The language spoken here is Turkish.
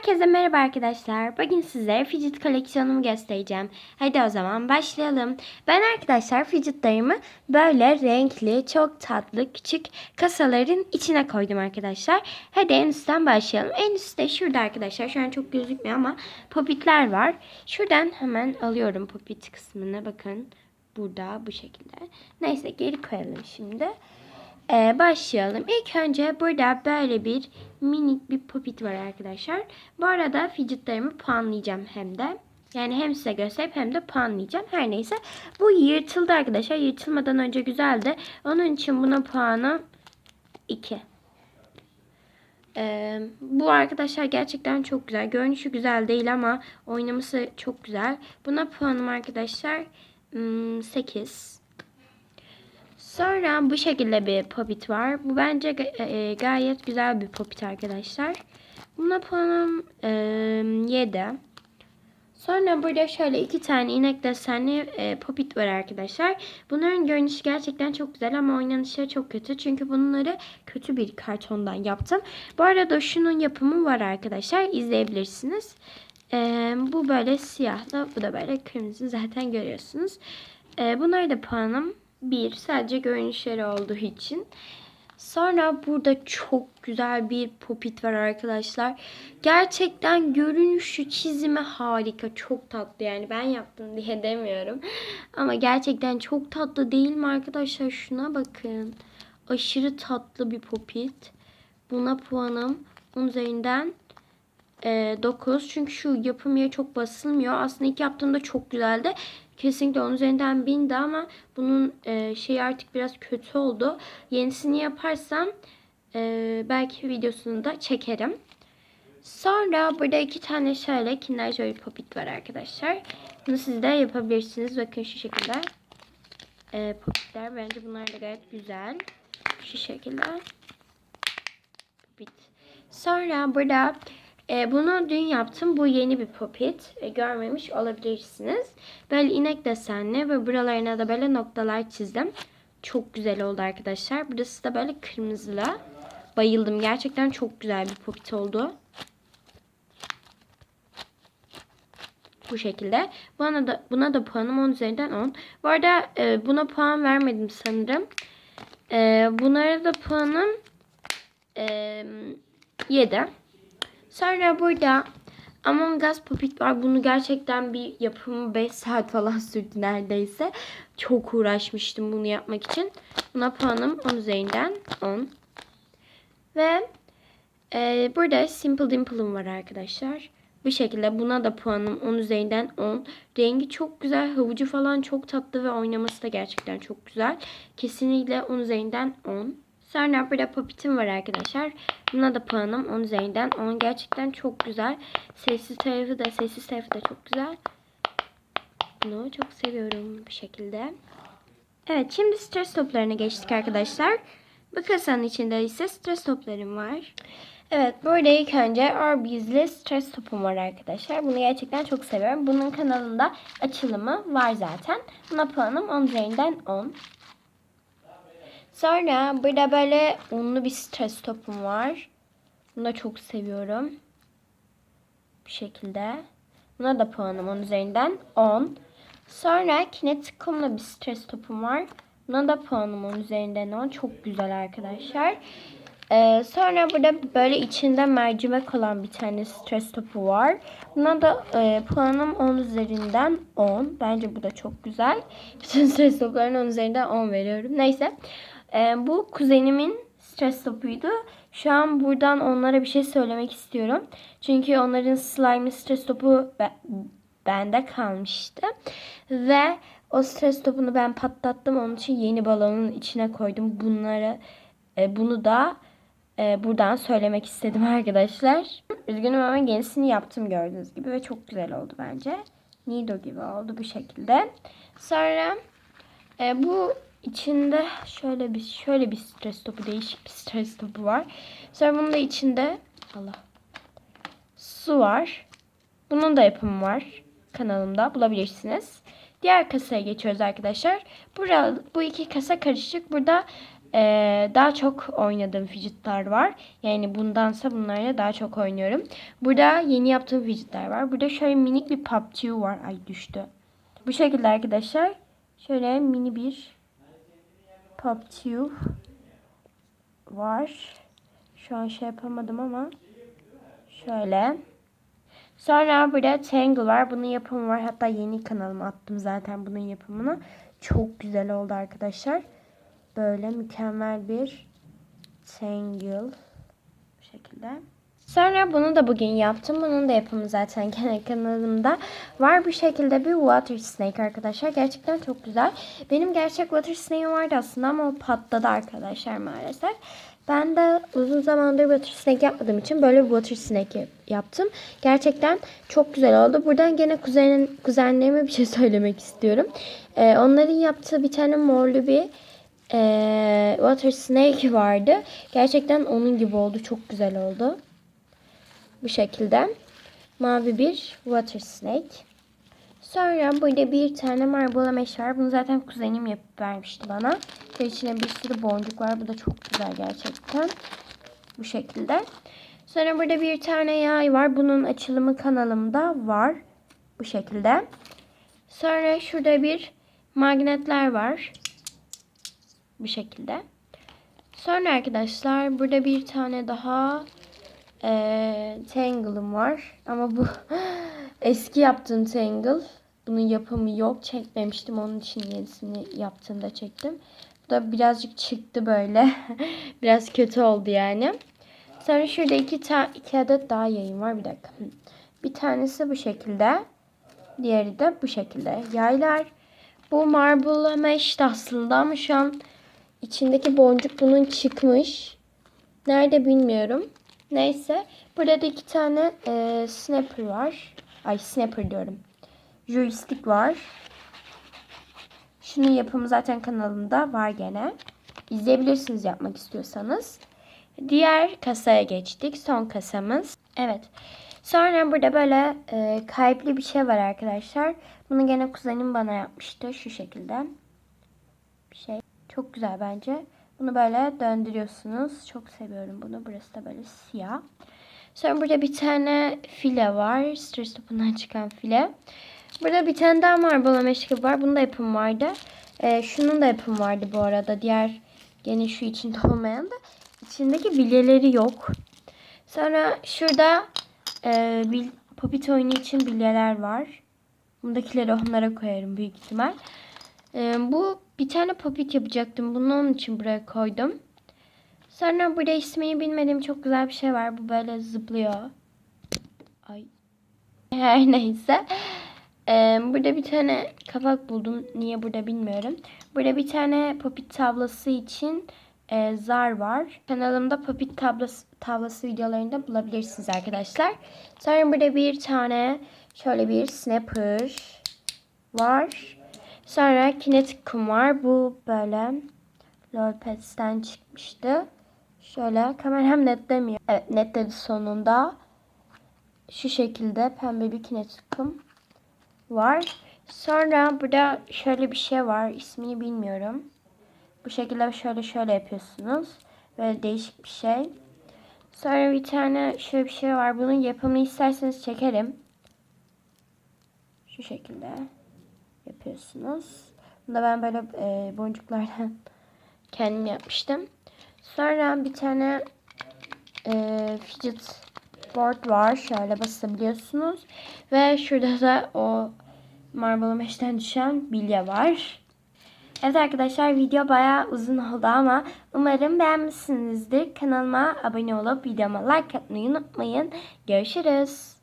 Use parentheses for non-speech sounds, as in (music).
Herkese merhaba arkadaşlar. Bugün size fidget koleksiyonumu göstereceğim. Hadi o zaman başlayalım. Ben arkadaşlar fidgetlarımı böyle renkli, çok tatlı, küçük kasaların içine koydum arkadaşlar. Hadi en üstten başlayalım. En üstte şurada arkadaşlar. Şu an çok gözükmüyor ama popitler var. Şuradan hemen alıyorum popit kısmına. Bakın burada bu şekilde. Neyse geri koyalım şimdi. Ee, başlayalım. İlk önce burada böyle bir minik bir popit var arkadaşlar. Bu arada fidgetlarımı puanlayacağım hem de. Yani hem size gösterip hem de puanlayacağım. Her neyse. Bu yırtıldı arkadaşlar. Yırtılmadan önce güzeldi. Onun için buna puanım 2. Ee, bu arkadaşlar gerçekten çok güzel. Görünüşü güzel değil ama oynaması çok güzel. Buna puanım arkadaşlar 8. Sonra bu şekilde bir popit var. Bu bence ga- e, gayet güzel bir popit arkadaşlar. Buna puanım e, 7. Sonra burada şöyle iki tane inek desenli e, popit var arkadaşlar. Bunların görünüşü gerçekten çok güzel ama oynanışları çok kötü. Çünkü bunları kötü bir kartondan yaptım. Bu arada şunun yapımı var arkadaşlar. İzleyebilirsiniz. E, bu böyle siyahlı. Bu da böyle kırmızı. Zaten görüyorsunuz. E, bunları da puanım 1. Sadece görünüşleri olduğu için. Sonra burada çok güzel bir popit var arkadaşlar. Gerçekten görünüşü, çizimi harika. Çok tatlı yani ben yaptım diye (laughs) demiyorum. Ama gerçekten çok tatlı değil mi arkadaşlar? Şuna bakın. Aşırı tatlı bir popit. Buna puanım 10 üzerinden e, 9. Çünkü şu yapım yeri çok basılmıyor. Aslında ilk yaptığımda çok güzeldi. Kesinlikle 10 üzerinden 1000'di ama bunun e, şeyi artık biraz kötü oldu. Yenisini yaparsam e, belki videosunu da çekerim. Sonra burada iki tane şöyle Kinder Joy Popit var arkadaşlar. Bunu siz de yapabilirsiniz. Bakın şu şekilde. E, popitler. Bence bunlar da gayet güzel. Şu şekilde. Popit. Sonra burada e, bunu dün yaptım. Bu yeni bir popit. E, görmemiş olabilirsiniz. Böyle inek desenli ve buralarına da böyle noktalar çizdim. Çok güzel oldu arkadaşlar. Burası da böyle kırmızılı. Bayıldım. Gerçekten çok güzel bir popit oldu. Bu şekilde. Buna da, buna da puanım 10 üzerinden 10. Bu arada e, buna puan vermedim sanırım. E, bunlara da puanım e, 7. Sonra burada Among Us Puppet var. Bunu gerçekten bir yapımı 5 saat falan sürdü neredeyse. Çok uğraşmıştım bunu yapmak için. Buna puanım 10 üzerinden 10. Ve e, burada Simple Dimple'ım var arkadaşlar. Bu şekilde buna da puanım 10 üzerinden 10. Rengi çok güzel. Havucu falan çok tatlı ve oynaması da gerçekten çok güzel. Kesinlikle 10 üzerinden 10. Sonra burada Popit'im var arkadaşlar. Buna da puanım 10 üzerinden 10. Gerçekten çok güzel. Sessiz tarafı da sessiz tarafı da çok güzel. Bunu çok seviyorum bu şekilde. Evet şimdi stres toplarına geçtik arkadaşlar. Bu kasanın içinde ise stres toplarım var. Evet burada ilk önce Orbiz'li stres topum var arkadaşlar. Bunu gerçekten çok seviyorum. Bunun kanalında açılımı var zaten. Buna puanım 10 üzerinden 10. Sonra burada böyle unlu bir stres topum var. Bunu da çok seviyorum. Bu şekilde. Buna da puanım 10 üzerinden 10. Sonra kinetik kumlu bir stres topum var. Buna da puanım 10 üzerinden 10. Çok güzel arkadaşlar. Ee, sonra burada böyle içinde mercimek olan bir tane stres topu var. Buna da e, puanım 10 üzerinden 10. Bence bu da çok güzel. Bütün (laughs) stres toplarına 10 üzerinden 10 veriyorum. Neyse. Ee, bu kuzenimin stres topuydu. Şu an buradan onlara bir şey söylemek istiyorum. Çünkü onların slime stres topu be- bende kalmıştı. Ve o stres topunu ben patlattım. Onun için yeni balonun içine koydum. Bunları e, bunu da e, buradan söylemek istedim arkadaşlar. Üzgünüm ama yenisini yaptım gördüğünüz gibi ve çok güzel oldu bence. Nido gibi oldu bu şekilde. Sonra e, bu içinde şöyle bir şöyle bir stres topu değişik bir stres topu var. Sonra bunun da içinde Allah su var. Bunun da yapımı var kanalımda bulabilirsiniz. Diğer kasaya geçiyoruz arkadaşlar. Burada bu iki kasa karışık. Burada Ee, daha çok oynadığım fidgetler var. Yani bundansa bunlarla daha çok oynuyorum. Burada yeni yaptığım fidgetler var. Burada şöyle minik bir tube var. Ay düştü. Bu şekilde arkadaşlar. Şöyle mini bir pop tube var. Şu an şey yapamadım ama şöyle. Sonra burada Tangle var. Bunun yapımı var. Hatta yeni kanalıma attım zaten bunun yapımını. Çok güzel oldu arkadaşlar. Böyle mükemmel bir Tangle. Bu şekilde. Sonra bunu da bugün yaptım. Bunun da yapımı zaten (laughs) kendi kanalımda var. Bu şekilde bir water snake arkadaşlar. Gerçekten çok güzel. Benim gerçek water snake'im vardı aslında ama o patladı arkadaşlar maalesef. Ben de uzun zamandır water snake yapmadığım için böyle bir water snake yaptım. Gerçekten çok güzel oldu. Buradan gene kuzen, kuzenlerime bir şey (laughs) söylemek istiyorum. Ee, onların yaptığı bir tane morlu bir ee, water snake vardı. Gerçekten onun gibi oldu. Çok güzel oldu. Bu şekilde. Mavi bir water snake. Sonra burada bir tane marble mesh var. Bunu zaten kuzenim yapıp vermişti bana. Ve içine bir sürü boncuk var. Bu da çok güzel gerçekten. Bu şekilde. Sonra burada bir tane yay var. Bunun açılımı kanalımda var. Bu şekilde. Sonra şurada bir magnetler var. Bu şekilde. Sonra arkadaşlar burada bir tane daha ee, Tangle'ım var. Ama bu (gasps) eski yaptığım Tangle. Bunun yapımı yok. Çekmemiştim. Onun için yenisini yaptığımda çektim. Bu da birazcık çıktı böyle. (laughs) Biraz kötü oldu yani. Sonra şurada iki, ta iki adet daha yayın var. Bir dakika. Bir tanesi bu şekilde. Diğeri de bu şekilde. Yaylar. Bu marble mesh aslında ama şu an içindeki boncuk bunun çıkmış. Nerede bilmiyorum. Neyse. Burada da iki tane e, snapper var. Ay snapper diyorum. Joystick var. Şunun yapımı zaten kanalımda var gene. İzleyebilirsiniz yapmak istiyorsanız. Diğer kasaya geçtik. Son kasamız. Evet. Sonra burada böyle e, kalpli bir şey var arkadaşlar. Bunu gene kuzenim bana yapmıştı. Şu şekilde. Bir şey. Çok güzel bence. Bunu böyle döndürüyorsunuz. Çok seviyorum bunu. Burası da böyle siyah. Sonra burada bir tane file var. Stres topundan çıkan file. Burada bir tane daha marble meşgul var. Bunun da yapım vardı. Ee, şunun da yapım vardı bu arada. Diğer gene şu içinde olmayan da. içindeki bilyeleri yok. Sonra şurada e, bil, popit oyunu için bilyeler var. Bundakileri onlara koyarım büyük ihtimal. E, bu bir tane popit yapacaktım. Bunu onun için buraya koydum. Sonra burada ismini bilmediğim çok güzel bir şey var. Bu böyle zıplıyor. Ay. (laughs) Her neyse. Ee, burada bir tane kapak buldum. Niye burada bilmiyorum. Burada bir tane popit tablası için e, zar var. Kanalımda popit tablası, tablası videolarında bulabilirsiniz arkadaşlar. Sonra burada bir tane şöyle bir snapper var. Sonra kinetik kum var. Bu böyle Lolpets'ten çıkmıştı. Şöyle kameram netlemiyor. Evet netledi sonunda. Şu şekilde pembe bir kinetik kum var. Sonra burada şöyle bir şey var. İsmini bilmiyorum. Bu şekilde şöyle şöyle yapıyorsunuz. Böyle değişik bir şey. Sonra bir tane şöyle bir şey var. Bunun yapımını isterseniz çekerim. Şu şekilde yapıyorsunuz. Bunu da ben böyle e, boncuklardan (laughs) kendim yapmıştım. Sonra bir tane e, fidget board var. Şöyle basabiliyorsunuz. Ve şurada da o Marble Mesh'ten düşen bilye var. Evet arkadaşlar video bayağı uzun oldu ama umarım beğenmişsinizdir. Kanalıma abone olup videoma like atmayı unutmayın. Görüşürüz.